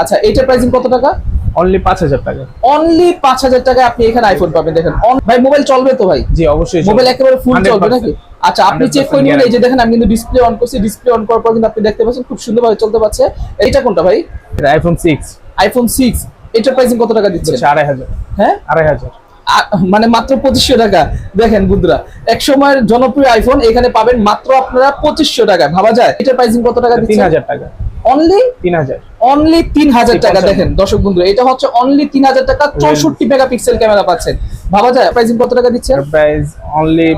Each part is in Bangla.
আচ্ছা এইটার প্রাইসিং কত টাকা? অনলি পাঁচ হাজার টাকা। অনলি পাঁচ হাজার টাকায় আপনি এখানে আইফোন পাবেন দেখেন। ভাই মোবাইল চলবে তো ভাই? জি অবশ্যই মোবাইল একেবারে ফুল চলবে নাকি? আচ্ছা আপনি চেক করে নিন এই যে দেখেন আমি কিন্তু ডিসপ্লে অন করছি ডিসপ্লে অন করার পর কিন্তু আপনি দেখতে পাচ্ছেন খুব সুন্দরভাবে চলতে পারছে। এইটা কোনটা ভাই? আইফোন সিক্স আইফোন সিক্স এটার প্রাইসিং কত টাকা দিচ্ছে আড়াই হাজার। হ্যাঁ? আড়াই হাজার। মানে মাত্র পঁচিশশো টাকা। দেখেন বুদ্ধরা এক সময়ের জনপ্রিয় আইফোন এখানে পাবেন মাত্র আপনারা পঁচিশশো টাকা। ভাবা যায়? এটার প্রাইসিং কত টাকা তিন হাজার টাকা। অনলি তিন হাজার। অনলি তিন হাজার টাকা দেখেন দর্শক বন্ধু এটা হচ্ছে অনলি তিন হাজার টাকা চৌষট্টি মেগাপিক্সেল ক্যামেরা পাচ্ছেন। ভাবা যায় প্রাইসিং কত টাকা দিচ্ছে প্রাইস অনলি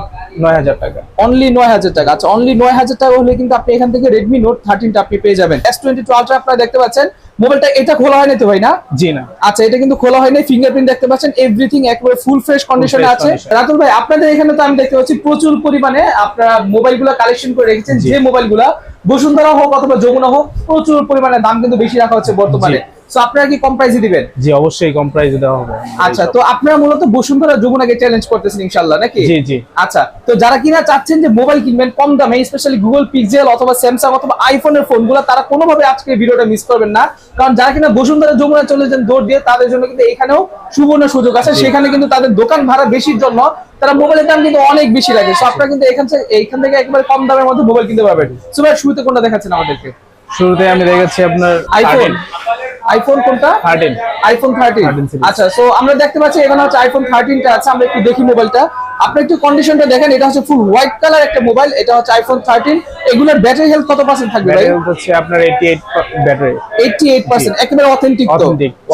নয় হাজার টাকা। অনলি নয় হাজার টাকা। আচ্ছা অনলি নয় হাজার টাকা হলে কিন্তু আপনি এখান থেকে রেডমি নোট থার্টিনটা আপনি পেয়ে যাবেন। এস টোয়েন্টি টু আলট্রা আপনারা দেখতে পাচ্ছেন। মোবাইলটা এটা খোলা হয়নি তো ভাই না? জি না। আচ্ছা এটা কিন্তু খোলা হয়নি ফিঙ্গারপ্রিন্ট দেখতে পাচ্ছেন। এভরিথিং একবারে ফুল ফ্রেশ কন্ডিশনে আছে। রাতুল ভাই আপনাদের এখানে তো আমি দেখতে পাচ্ছি প্রচুর পরিমাণে আপনারা মোবাইলগুলো কালেকশন করে রেখেছেন। যে মোবাইলগুলো বসুন্ধরা হোক অথবা যমুনা হোক প্রচুর পরিমাণে দাম কিন্তু বেশি রাখা হচ্ছে বর্তমানে। তো আপনারা কি কম প্রাইসে দিবেন? জি অবশ্যই কম প্রাইসে দেওয়া হবে। আচ্ছা তো আপনারা মূলত বসুন্ধরা যমুনাকে চ্যালেঞ্জ করতেছেন ইনশাল্লাহ নাকি? জি জি। আচ্ছা তো যারা কিনা চাচ্ছেন যে মোবাইল কিনবেন কম দামে স্পেশালি গুগল পিক্সেল অথবা স্যামসাং অথবা আইফোনের ফোনগুলো তারা কোনোভাবে আজকে ভিডিওটা মিস করবেন না। কারণ যারা কিনা বসুন্ধরা যমুনা চলে যান দৌড় দিয়ে তাদের জন্য কিন্তু এখানেও সুবর্ণ সুযোগ আছে। সেখানে কিন্তু তাদের দোকান ভাড়া বেশির জন্য তারা মোবাইলের দাম কিন্তু অনেক বেশি লাগে। তো আপনারা কিন্তু এখান থেকে এইখান থেকে একবার কম দামের মধ্যে মোবাইল কিনতে পারবেন। সো ভাই শুরুতে কোনটা দেখাচ্ছেন আমাদেরকে? শুরুতে আমি দেখেছি আপনার আইফোন আইফোন কোনটা? থার্টিন আইফোন থার্টিন 13 আচ্ছা সো আমরা দেখতে পাচ্ছি এখানে হচ্ছে আইফোন থার্টিনটা আছে আমরা একটু দেখি মোবাইলটা আপনি একটু কন্ডিশনটা দেখেন এটা হচ্ছে ফুল হোয়াইট কালার একটা মোবাইল এটা হচ্ছে আইফোন থার্টিন এগুলোর ব্যাটারি হেলথ কত পার্সেন্ট থাকবে ভাই? হচ্ছে আপনার eighty eight battery eighty eight percent একেবারে অথেন্টিক তো।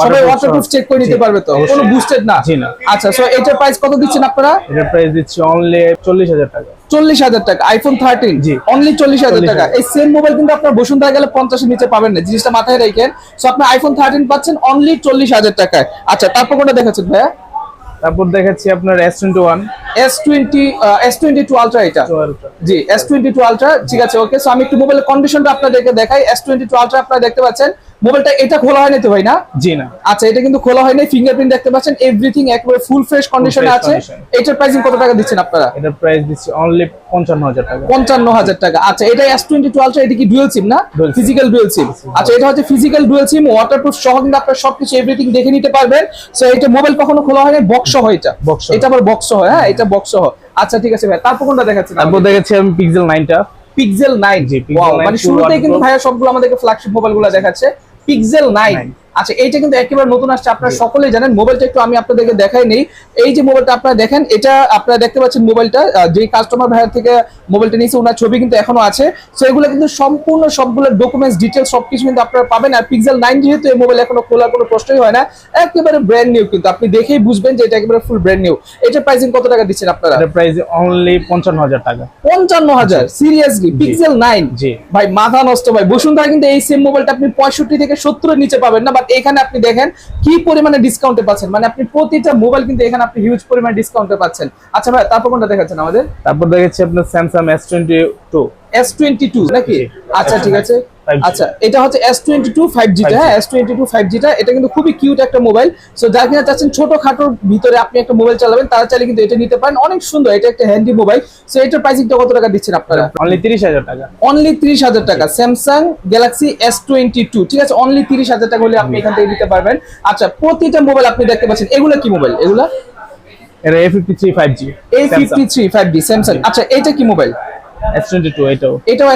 সবাই ওয়াটারপ্রুফ চেক করে নিতে পারবে তো। কোনো বুস্টেড না। জি না। আচ্ছা সো এটার প্রাইস কত দিচ্ছেন আপনারা? এটার প্রাইস দিচ্ছি অনলি চল্লিশ হাজার টাকা। চল্লিশ হাজার টাকা আইফোন থার্টিন জি। অনলি চল্লিশ হাজার 40,000 টাকা। এই সেম মোবাইল কিন্তু আপনার বসুন্ধরা গেলে পঞ্চাশের নিচে পাবেন না জিনিসটা মাথায় রেখেন। সো আপনি আইফোন থার্টিন পাচ্ছেন অনলি চল্লিশ হাজার টাকায়। আচ্ছা তারপর কোনটা দেখাচ্ছেন ভাইয়া? তারপর দেখাচ্ছি আপনার S twenty one S twenty S twenty two ultra এটা। জি এস টোয়েন্টি টু আলট্রা ঠিক আছে ওকে সো আমি একটু মোবাইলের কন্ডিশনটা আপনাদেরকে দেখাই। এস টোয়েন্টি টু আলট্রা আপনারা দেখতে পাচ্ছেন। মোবাইলটা এটা খোলা হয়নি তো ভাই না জি না। আচ্ছা এটা কিন্তু খোলা হয়নি ফিঙ্গারপ্রিন্ট দেখতে পাচ্ছেন এভরিথিং একবারে ফুল ফ্রেশ কন্ডিশনে আছে। এটার প্রাইসিং কত টাকা দিচ্ছেন আপনারা? এটার প্রাইস দিচ্ছি অনলি পঞ্চান্ন হাজার টাকা। পঞ্চান্ন হাজার টাকা। আচ্ছা এটা এস টোয়েন্টি টু আলট্রা এটা কি ডুয়েল সিম না? ফিজিক্যাল ডুয়েল সিম আচ্ছা এটা হচ্ছে ফিজিক্যাল ডুয়েল সিম ওয়াটারপ্রুফ সহ কিন্তু আপনার সবকিছু এভরিথিং দেখে নিতে পারবেন। সো এটা মোবাইল কখনো খোলা হয়নি বক্স সহ এটা। এটা আবার বক্স সহ হ্যাঁ এটা বক্স সহ। আচ্ছা ঠিক আছে ভাই তারপর কোনটা দেখাচ্ছেন তারপর দেখাচ্ছি আমি পিক্সেল নাইনটা পিক্সেল নাইন জি, Pixel 9 মানে শুরুতেই কিন্তু। ভাইয়া সবগুলো আমাদেরকে ফ্ল্যাগশিপ মোবাইলগুলো দেখাচ্ছে। Pixel nine Nine। আচ্ছা এইটা কিন্তু একেবারে নতুন আসছে। আপনারা সকলেই জানেন মোবাইলটা একটু আমি আপনাদেরকে দেখাই নেই। এই যে মোবাইলটা আপনারা দেখেন এটা আপনারা দেখতে পাচ্ছেন মোবাইলটা। যে কাস্টমার ভাইয়ের থেকে মোবাইলটা নিয়েছে ওনার ছবি কিন্তু এখনও আছে। সো এগুলো কিন্তু সম্পূর্ণ সবগুলো ডকুমেন্টস ডিটেলস সবকিছু কিন্তু আপনারা পাবেন। আর পিক্সেল নাইন যেহেতু এই মোবাইল এখনও খোলার কোনো প্রশ্নই হয় না একেবারে ব্র্যান্ড নিউ কিন্তু। আপনি দেখেই বুঝবেন যে এটা একেবারে ফুল ব্র্যান্ড নিউ এটা প্রাইসিং কত টাকা দিচ্ছেন আপনারা? এটার প্রাইস অনলি পঞ্চান্ন হাজার টাকা। পঞ্চান্ন হাজার সিরিয়াসলি পিক্সেল নাইন জি। ভাই মাথা নষ্ট ভাই। বসুন্ধরা কিন্তু এই সেম মোবাইলটা আপনি পঁয়ষট্টি থেকে সত্তরের নিচে পাবেন না বাট এখানে আপনি দেখেন কি পরিমাণে ডিসকাউন্টে পাচ্ছেন। মানে আপনি প্রতিটা মোবাইল কিন্তু এখানে আপনি হিউজ পরিমাণে ডিসকাউন্টে পাচ্ছেন। আচ্ছা ভাই তারপর কোনটা দেখাচ্ছেন আমাদের? তারপর দেখাচ্ছি আপনার Samsung S twenty two S twenty two নাকি? আচ্ছা ঠিক আছে। 5G আচ্ছা এটা হচ্ছে এস টোয়েন্টি টু ফাইভ জিটা 5G হ্যাঁ এস টোয়েন্টি টু ফাইভ জিটা এটা কিন্তু খুবই কিউট একটা মোবাইল সো যারা কিনা চাচ্ছেন ছোট খাটোর ভিতরে আপনি একটা মোবাইল চালাবেন তারা চাইলে কিন্তু এটা নিতে পারেন। অনেক সুন্দর এটা একটা হ্যান্ডি মোবাইল সো এটার প্রাইসিংটা কত টাকা দিচ্ছেন আপনারা? অনলি তিরিশ হাজার টাকা। অনলি তিরিশ হাজার টাকা। Samsung Galaxy S twenty two ঠিক আছে? অনলি তিরিশ হাজার টাকা হলে আপনি এখান থেকে নিতে পারবেন। আচ্ছা প্রতিটা মোবাইল আপনি দেখতে পাচ্ছেন। এগুলো কি মোবাইল এগুলা? এটা A fifty three five G A fifty three five D Samsung আচ্ছা এটা কি মোবাইল এটাও। এটাও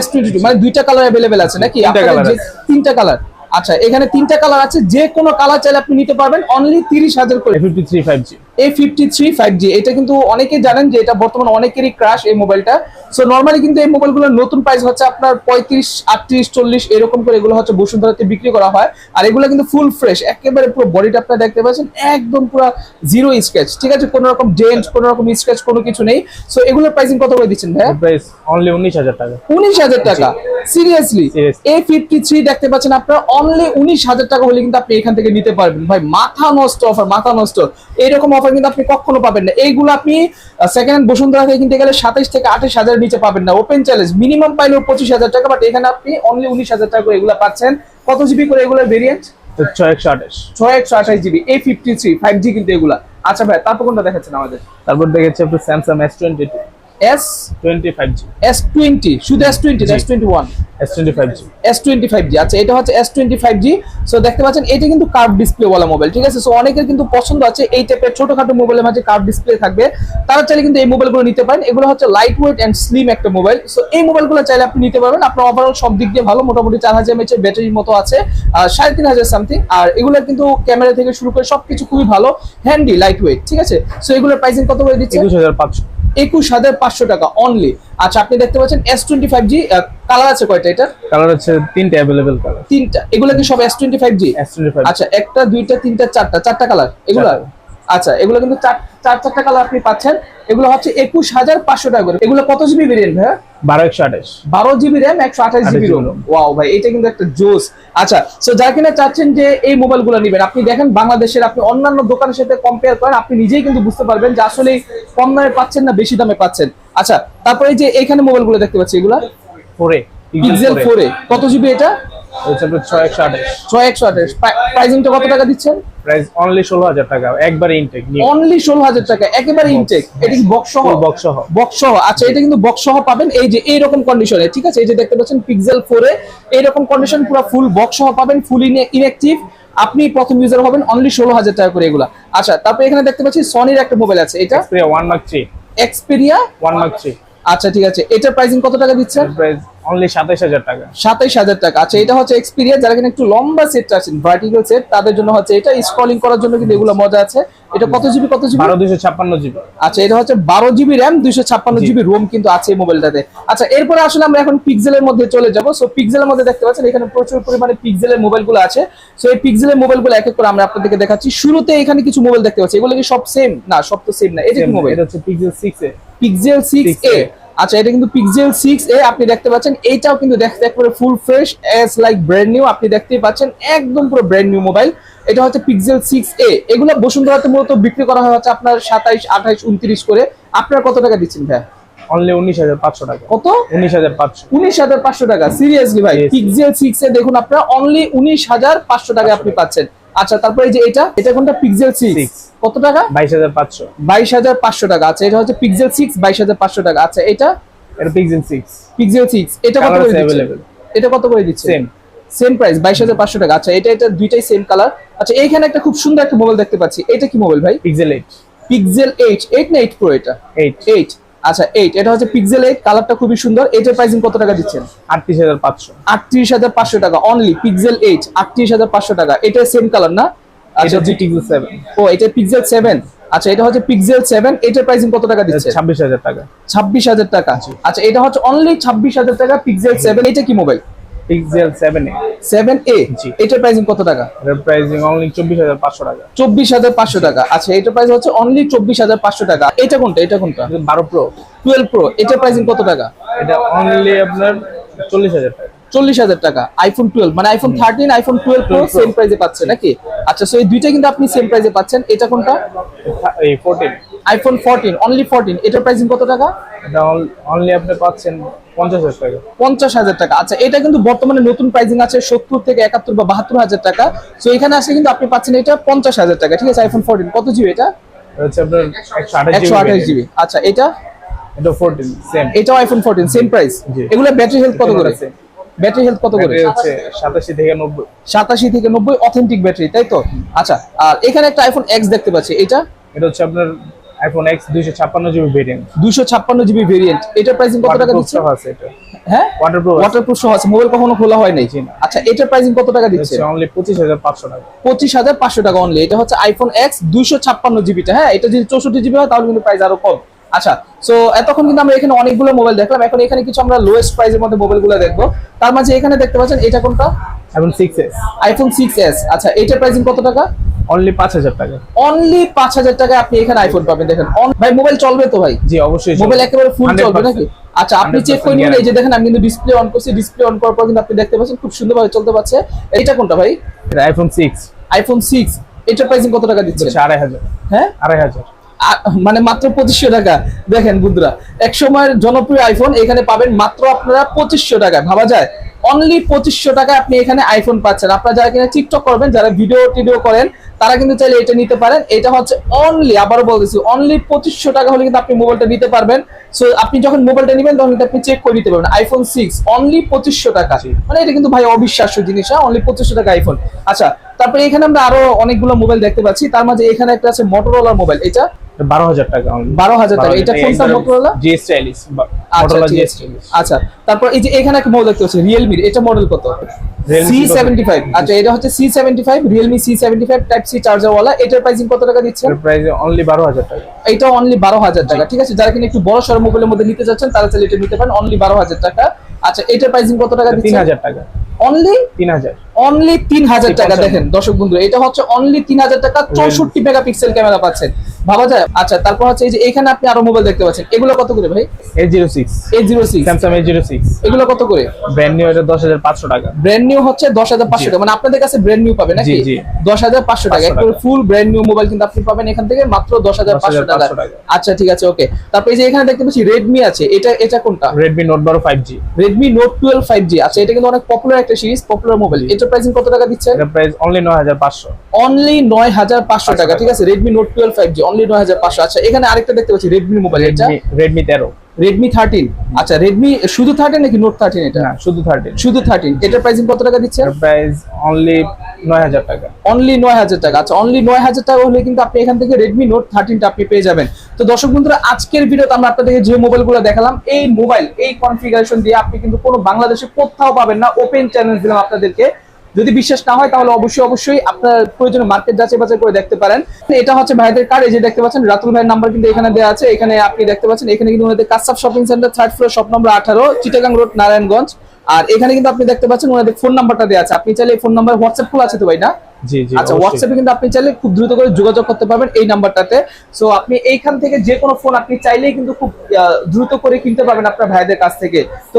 মানে দুইটা কালার অ্যাভেলেবেল আছে নাকি? তিনটা আপনাদের তিনটা কালার আচ্ছা এখানে তিনটা কালার আছে যে কোনো কালার চাইলে আপনি নিতে পারবেন অনলি তিরিশ হাজার করে। Fifty three five G A fifty three five G এটা কিন্তু অনেকেই জানেন যে এটা বর্তমানে অনেকেরই ক্রাশ এই মোবাইলটা সো নর্মালি কিন্তু এই মোবাইলগুলোর নতুন প্রাইস হচ্ছে আপনার পঁয়ত্রিশ আটত্রিশ চল্লিশ এরকম করে এগুলো হচ্ছে বসুন্ধরাতে বিক্রি করা হয়। আর এগুলো কিন্তু ফুল ফ্রেশ একেবারে পুরো বডিটা আপনারা দেখতে পাচ্ছেন একদম পুরো জিরো স্ক্র্যাচ ঠিক আছে? কোনো রকম ডেন্ট কোনো রকম স্ক্র্যাচ কোনো কিছু নেই। সো এগুলোর প্রাইসিং কত করে দিচ্ছেন ভাই প্রাইস অনলি উনিশ হাজার টাকা। উনিশ হাজার টাকা। সিরিয়াসলি এ ফিফটি থ্রি দেখতে পাচ্ছেন আপনারা অনলি উনিশ হাজার টাকা হলে কিন্তু আপনি এখান থেকে নিতে পারবেন। ভাই মাথা নষ্ট অফার মাথা নষ্ট। এইরকম অফার কিন্তু আপনি কখনো পাবেন না। এইগুলো আপনি সেকেন্ড হ্যান্ড বসুন্ধরা থেকে কিনতে গেলে সাতাইশ থেকে আঠাশ হাজারের নিচে পাবেন না। ওপেন চ্যালেঞ্জ মিনিমাম পাইলেও পঁচিশ হাজার টাকা বাট এখানে আপনি অনলি উনিশ হাজার টাকা করে এগুলো পাচ্ছেন। কত জিবি করে এগুলোর ভেরিয়েন্ট ছয় একশো আঠাশ। ছয় একশো আঠাশ GB A fifty three five G কিন্তু এগুলা। আচ্ছা ভাই তারপর কোনটা দেখাচ্ছেন আমাদের? তারপর দেখেছি আপনার Samsung S twenty two S twenty five G S twenty শুধু S twenty. S twenty one S twenty five G S twenty five G আচ্ছা এটা হচ্ছে S twenty five G so দেখতে পাচ্ছেন এটা কিন্তু কার্ভ ডিসপ্লে ওয়ালা মোবাইল ঠিক আছে? সো অনেকের কিন্তু পছন্দ আছে এই টাইপের ছোটখাটো মোবাইলের মাঝে কার্ভ ডিসপ্লে থাকবে। তারা চাইলে কিন্তু এই মোবাইলগুলো নিতে পারেন। এগুলো হচ্ছে লাইট ওয়েট অ্যান্ড স্লিম একটা মোবাইল সো এই মোবাইলগুলো চাইলে আপনি নিতে পারবেন। আপনার ওভারঅল সব দিক দিয়ে ভালো মোটামুটি চার হাজার এমএচ ব্যাটারির মতো আছে সাড়ে তিন হাজার সামথিং আর এগুলো কিন্তু ক্যামেরা থেকে শুরু করে সবকিছু খুবই ভালো হ্যান্ডি লাইট ওয়েট ঠিক আছে? সো এগুলোর প্রাইসিং কত করে দিচ্ছে? একুশ হাজার পাঁচশো। একুশ হাজার পাঁচশো টাকা অনলি আচ্ছা আপনি দেখতে পাচ্ছেন S twenty five G colour আছে কয়টা এটা কালার আছে তিনটা অ্যাভেলেবেল কালার তিনটা। এগুলো কি সব S twenty five G S twenty five আচ্ছা একটা দুইটা তিনটা চারটা। চারটা কালার এগুলো। আচ্ছা এগুলো কিন্তু চার চার চারটা কালার আপনি পাচ্ছেন। এগুলো হচ্ছে একুশ হাজার পাঁচশো টাকা করে। এগুলো কত জিবি ভেরিয়েন্ট ভাইয়া? বারো একশো আঠাশ। বারো জিবি র্যাম একশো আঠাশ জিবি 28 ওয়াও ভাই এটা কিন্তু একটা জোস আচ্ছা সো কিনা চাচ্ছেন যে এই মোবাইলগুলো নেবেন আপনি দেখেন বাংলাদেশের আপনি অন্যান্য দোকানের সাথে কম্পেয়ার করেন আপনি নিজেই কিন্তু বুঝতে পারবেন যে আসলে কম দামে পাচ্ছেন না বেশি দামে পাচ্ছেন। আচ্ছা তারপরে যে এখানে মোবাইলগুলো দেখতে পাচ্ছি এগুলা? ফোরে পিক্সেল ফোরে কত জিবি এটা? ছয় একশো আঠাশ। ছয় একশো আঠাশ। প্রাইসিংটা কত টাকা দিচ্ছেন? প্রাইস অনলি ষোলো হাজার টাকা একবার ইনটেক অনলি ষোলো হাজার টাকা একেবারে. ইনটেক এটা কি বক্স সহ। বক্স সহ। আচ্ছা এটা কিন্তু বক্স সহ পাবেন। এই যে এইরকম কন্ডিশনে ঠিক আছে? এই যে দেখতে পাচ্ছেন পিক্সেল ফোরে এইরকম কন্ডিশন পুরো ফুল বক্স সহ পাবেন ফুল ইনঅ্যাক্টিভ আপনি প্রথম ইউজার হবেন অনলি ষোলো হাজার টাকা করে এগুলা। আচ্ছা তারপরে এখানে দেখতে পাচ্ছি সনির একটা মোবাইল আছে। এটা? One mark three Xperia one mark three আচ্ছা ঠিক আছে। এটার প্রাইসিং কত টাকা দিচ্ছেন? প্রাইস অনলি সাতাইশ হাজার টাকা। সাতাইশ হাজার টাকা। আচ্ছা এটা হচ্ছে এক্সপিরিয়া যারা কিনা একটু লম্বা সেট আছেন ভার্টিক্যাল সেট তাদের জন্য হচ্ছে এটা স্ক্রলিং করার জন্য কিন্তু এগুলো মজা আছে। এটা কত জিবি কত জিবি বারো দুশো ছাপ্পান্ন জিবি আচ্ছা এটা হচ্ছে বারো জিবি র্যাম দুইশো ছাপ্পান্ন জি। জিবি রোম কিন্তু আছে এই মোবাইলটাতে আচ্ছা এরপরে আসলে আমরা এখন পিক্সেলের মধ্যে চলে যাব। সো পিক্সেলের মধ্যে দেখতে পাচ্ছেন এখানে প্রচুর পরিমাণে পিক্সেলের মোবাইলগুলো আছে। সো এই পিক্সেলের মোবাইলগুলো এক এক করে আমরা আপনাদেরকে দেখাচ্ছি। শুরুতে এখানে কিছু মোবাইল দেখতে পাচ্ছি। এগুলো কি সব সেম না সব তো সেম না। এটা কি মোবাইল এটা হচ্ছে Pixel six A Pixel six A 6A আচ্ছা এটা কিন্তু পিক্সেল সিক্স এ আপনি দেখতে পাচ্ছেন এইটাও কিন্তু দেখতে একবারে full fresh as like brand new আপনি দেখতেই পাচ্ছেন একদম পুরো ব্র্যান্ড নিউ মোবাইল এটা হচ্ছে পিক্সেল সিক্স এ এগুলো বসুন্ধরাতে মূলত বিক্রি করা হয় হচ্ছে আপনার সাতাইশ আঠাইশ উনত্রিশ করে। আপনার কত টাকা দিচ্ছেন ভাই অনলি উনিশ হাজার পাঁচশো টাকা। কত? উনিশ হাজার পাঁচশো। উনিশ হাজার পাঁচশো টাকা সিরিয়াসলি ভাই. পিক্সেল সিক্স এ দেখুন আপনারা অনলি উনিশ হাজার পাঁচশো টাকা আপনি পাচ্ছেন। আচ্ছা তারপরে এই যে এটা এটা কোনটা? Pixel six Six। কত টাকা? বাইশ হাজার পাঁচশো। বাইশ হাজার পাঁচশো টাকা। আচ্ছা এটা হচ্ছে পিক্সেল সিক্স বাইশ হাজার পাঁচশো টাকা। আচ্ছা এটা? এটা পিক্সেল সিক্স পিক্সেল সিক্স এটা কত করে দিচ্ছে? এটা কত করে দিচ্ছে? সেম সেম প্রাইস বাইশ হাজার পাঁচশো টাকা। আচ্ছা এটা এটা দুইটাই সেম কালার আচ্ছা এইখানে একটা খুব সুন্দর একটা মোবাইল দেখতে পাচ্ছি। এটা কি মোবাইল ভাই? Pixel eight Pixel eight eight না এইট প্রো এটা? এইট এইট আচ্ছা এইট এটা হচ্ছে পিক্সেল এইট কালারটা খুবই সুন্দর। এটার প্রাইসিং কত টাকা দিচ্ছেন? আটত্রিশ হাজার পাঁচশো। আটত্রিশ হাজার পাঁচশো টাকা অনলি পিক্সেল এইট আটত্রিশ হাজার পাঁচশো টাকা। এটা সেম কালার না? আচ্ছা পিক্সেল সেভেন ও এটা পিক্সেল সেভেন আচ্ছা এটা হচ্ছে পিক্সেল সেভেন এটার প্রাইসিং কত টাকা দিচ্ছে ছাব্বিশ হাজার টাকা। ছাব্বিশ হাজার টাকা। আচ্ছা এটা হচ্ছে অনলি ছাব্বিশ হাজার টাকা পিক্সেল সেভেন এটা কি mobile Pixel seven A seven A জি। এটার প্রাইসিং কত টাকা? এটার প্রাইসিং অনলি চব্বিশ হাজার পাঁচশো টাকা। চব্বিশ হাজার পাঁচশো টাকা। আচ্ছা এটার প্রাইস হচ্ছে অনলি চব্বিশ হাজার পাঁচশো টাকা। এটা কোনটা? এটা কোনটা? বারো প্রো টুয়েলভ প্রো এটার প্রাইসিং কত টাকা? এটা অনলি আপনার চল্লিশ হাজার টাকা। চল্লিশ হাজার টাকা। আইফোন টুয়েলভ মানে iPhone thirteen iPhone twelve pro 12। Same প্রাইসে পাচ্ছে নাকি? আচ্ছা সো এই দুইটা কিন্তু আপনি সেম প্রাইসে পাচ্ছেন। এটা কোনটা? এই fourteen iPhone fourteen only fourteen এটার প্রাইসিং কত টাকা? এটা অনলি আপনি পাচ্ছেন পঞ্চাশ হাজার টাকা। আচ্ছা এটা কিন্তু বর্তমানে নতুন প্রাইসিং আছে সত্তর থেকে একাত্তর বা বাহাত্তর হাজার টাকা। তো এখানে আসলে কিন্তু আপনি পাচ্ছেন এটা পঞ্চাশ হাজার টাকা। ঠিক আছে আইফোন ফোরটিন কত জিবি এটা? একশো আঠাশ জিবি আচ্ছা এটা? এটা ফোরটিন সেম এটাও আইফোন ফোরটিন সেম প্রাইস। এগুলো ব্যাটারি হেলথ কত করে? ব্যাটারি হেলথ কত করে? হচ্ছে থেকে নব্বই। সাতাশি থেকে নব্বই অথেন্টিক ব্যাটারি তাই তো? আচ্ছা আর এখানে একটা আইফোন এক্স দেখতে পাচ্ছি এটা? এটা হচ্ছে আপনার আইফোন এক্স দুইশো ছাপ্পান্ন জিবি ভেরিয়েন্ট দুশো ছাপ্পান্ন জিবি ভেরিয়েন্ট এটার প্রাইসিং কত টাকা দিচ্ছে? আছে এটা। হ্যাঁ? ওয়াটারপ্রুফ ওয়াটারপ্রুফ সহ আছে। মোবাইল কখনো খোলা হয় নাই আচ্ছা এটার প্রাইসিং কত টাকা দিচ্ছে? অনলি পঁচিশ হাজার পাঁচশো টাকা। পঁচিশ হাজার পাঁচশো টাকা অনলি এটা হচ্ছে আইফোন এক্স দুইশো ছাপ্পান্ন জিবিটা হ্যাঁ এটা যদি চৌষট্টি জিবি হয় তাহলে কিন্তু প্রাইস আরও কম। আচ্ছা সো এতক্ষণ কিন্তু আমরা এখানে অনেকগুলো মোবাইল দেখলাম। এখন এখানে কিছু আমরা লোয়েস্ট প্রাইসের মধ্যে মোবাইলগুলো দেখব। তার মাঝে এখানে দেখতে পাচ্ছেন এটা কোনটা? এখন six S iPhone six S আচ্ছা এটার প্রাইসিং কত টাকা? অনলি পাঁচ হাজার টাকা। অনলি পাঁচ হাজার টাকায় আপনি এখানে আইফোন পাবেন দেখেন। ভাই মোবাইল চলবে তো ভাই? জি অবশ্যই মোবাইল একেবারে ফুল চলবে নাকি? আচ্ছা আপনি চেক করে নিন। এই যে দেখেন আমি কিন্তু ডিসপ্লে অন করছি। ডিসপ্লে অন করার পর কিন্তু আপনি দেখতে পাচ্ছেন খুব সুন্দরভাবে চলতে পারছে। এটা কোনটা ভাই? এটা আইফোন সিক্স আইফোন সিক্স এটার প্রাইসিং কত টাকা দিচ্ছে আড়াই হাজার। হ্যাঁ? আড়াই হাজার। মানে মাত্র পঁচিশশো টাকা। দেখেন বুদ্ধরা এক সময়ের জনপ্রিয় আইফোন এখানে পাবেন মাত্র আপনারা পঁচিশশো টাকা। ভাবা যায় অনলি পঁচিশশো টাকা আপনি এখানে আইফোন পাচ্ছেন। আপনারা যারা কিনা টিকটক করবেন, যারা ভিডিও টিডিও করেন তারা কিন্তু চাইলে এটা নিতে পারেন। এটা হচ্ছে অনলি আবারও বলতেছি অনলি পঁচিশশো টাকা হলে কিন্তু আপনি মোবাইলটা নিতে পারবেন। সো আপনি যখন মোবাইলটা নেবেন তখন কিন্তু আপনি চেক করে নিতে পারবেন। আইফোন সিক্স অনলি পঁচিশশো টাকা। মানে এটা কিন্তু ভাই অবিশ্বাস্য জিনিস হ্যাঁ? অনলি পঁচিশশো টাকা আইফোন আচ্ছা তারপরে এখানে আমরা আরও অনেকগুলো মোবাইল দেখতে পাচ্ছি। তার মাঝে এখানে একটা আছে মোটরোলার মোবাইল এটা? বারো হাজার টাকা বারো হাজার টাকা। এটা কোনটা মোটরোলা জি স্টাইলিশ আচ্ছা তারপর এই যে এখানে একটা মডেল দেখতে পাচ্ছি রিয়েলমি এটা মডেল কত? আচ্ছা এটা হচ্ছে C seventy five Realme C seventy five type C charger ওয়ালা এটার প্রাইসিং কত টাকা দিচ্ছেন? এর প্রাইস অনলি টাকা। এটা অনলি বারো হাজার টাকা। ঠিক আছে যারা কিনা একটু বড় মোবাইলের মধ্যে নিতে চাচ্ছেন তারা চাইলে এটা নিতে পারেন। অনলি বারো হাজার টাকা। আচ্ছা এটার প্রাইসিং কত টাকা তিন দিচ্ছেন? হাজার টাকা। অনলি তিন হাজার। অনলি তিন হাজার টাকা দেখেন দর্শক বন্ধু এটা হচ্ছে অনলি তিন হাজার টাকা চৌষট্টি মেগাপিক্সেল ক্যামেরা পাচ্ছেন। ভাবা যায়? আচ্ছা তারপর হচ্ছে এই যে এখানে আপনি আরও মোবাইল দেখতে পাচ্ছেন। এগুলো কত করে ভাই? Eight zero six eight zero six Samsung eight zero six এগুলো কত করে? ব্র্যান্ড নিউ এটা দশ হাজার পাঁচশো টাকা। ব্র্যান্ড নিউ হচ্ছে দশ হাজার পাঁচশো টাকা। মানে আপনাদের কাছে ব্র্যান্ড নিউ পাবেন নাকি? জি, জি। দশ হাজার পাঁচশো টাকা। 500 ফুল ব্র্যান্ড নিউ মোবাইল কিন্তু আপনি পাবেন এখান থেকে মাত্র দশ হাজার পাঁচশো টাকা। আচ্ছা ঠিক আছে ওকে তারপর এই যে এখানে দেখতে পাচ্ছি রেডমি আছে। এটা এটা কোনটা? রেডমি নোট বারো five G Redmi Note twelve five G আচ্ছা এটা কিন্তু অনেক পপুলার একটা সিরিজ পপুলার মোবাইল প্রাইসিং কত টাকা এটার প্রাইস অনলি নয় হাজার পাঁচশো। অনলি নয় হাজার পাঁচশো টাকা টাকা। ঠিক আছে? Redmi Note twelve five G only নয় হাজার পাঁচশো। আচ্ছা এখানে আরেকটা দেখতে পাচ্ছি রেডমি মোবাইল এটা? রেডমি তেরো। রেডমি থার্টিন আচ্ছা রেডমি শুধু থার্টিন নাকি নোট থার্টিন এটা? না শুধু থার্টিন শুধু থার্টিন এটার প্রাইসিং কত টাকা দিচ্ছে? প্রাইস অনলি নয় হাজার টাকা। অনলি নয় হাজার টাকা। আচ্ছা অনলি নয় হাজার টাকা হলে কিন্তু আপনি এখান থেকে রেডমি নোট থার্টিনটা আপনি পেয়ে যাবেন। তো দর্শক বন্ধুরা আজকের ভিডিওতে আমরা আপনাদেরকে যে মোবাইলগুলো দেখালাম এই মোবাইল এই কনফিগারেশন দিয়ে আপনি কিন্তু কোনো বাংলাদেশে কোথাও পাবেন না। ওপেন চ্যালেঞ্জ দিলাম আপনাদেরকে। যদি বিশ্বাস না হয় তাহলে অবশ্যই অবশ্যই আপনার প্রয়োজনে মার্কেট যাচাই বাছাই করে দেখতে পারেন। এটা হচ্ছে ভাইদের কার্ড এই যে দেখতে পাচ্ছেন রাতুল ভাইয়ের নাম্বার কিন্তু এখানে দেওয়া আছে। এখানে আপনি দেখতে পাচ্ছেন এখানে কিন্তু ওনাদের Kasab shopping center third floor shop number আঠারো চিটাগাং রোড নারায়ণগঞ্জ আর এখানে কিন্তু আপনি দেখতে পাচ্ছেন ওনাদের ফোন নাম্বারটা দেওয়া আছে। আপনি চাইলে ফোন নাম্বার হোয়াটসঅ্যাপ খোলা আছে তো ভাই না আচ্ছা হোয়াটসঅ্যাপে কিন্তু আপনি চাইলে খুব দ্রুত করে যোগাযোগ করতে পারবেন এই নাম্বারটাতে সো আপনি এইখান থেকে যে কোনো ফোন আপনি চাইলেই কিন্তু খুব দ্রুত করে কিনতে পারবেন আপনার ভাইদের কাছ থেকে। তো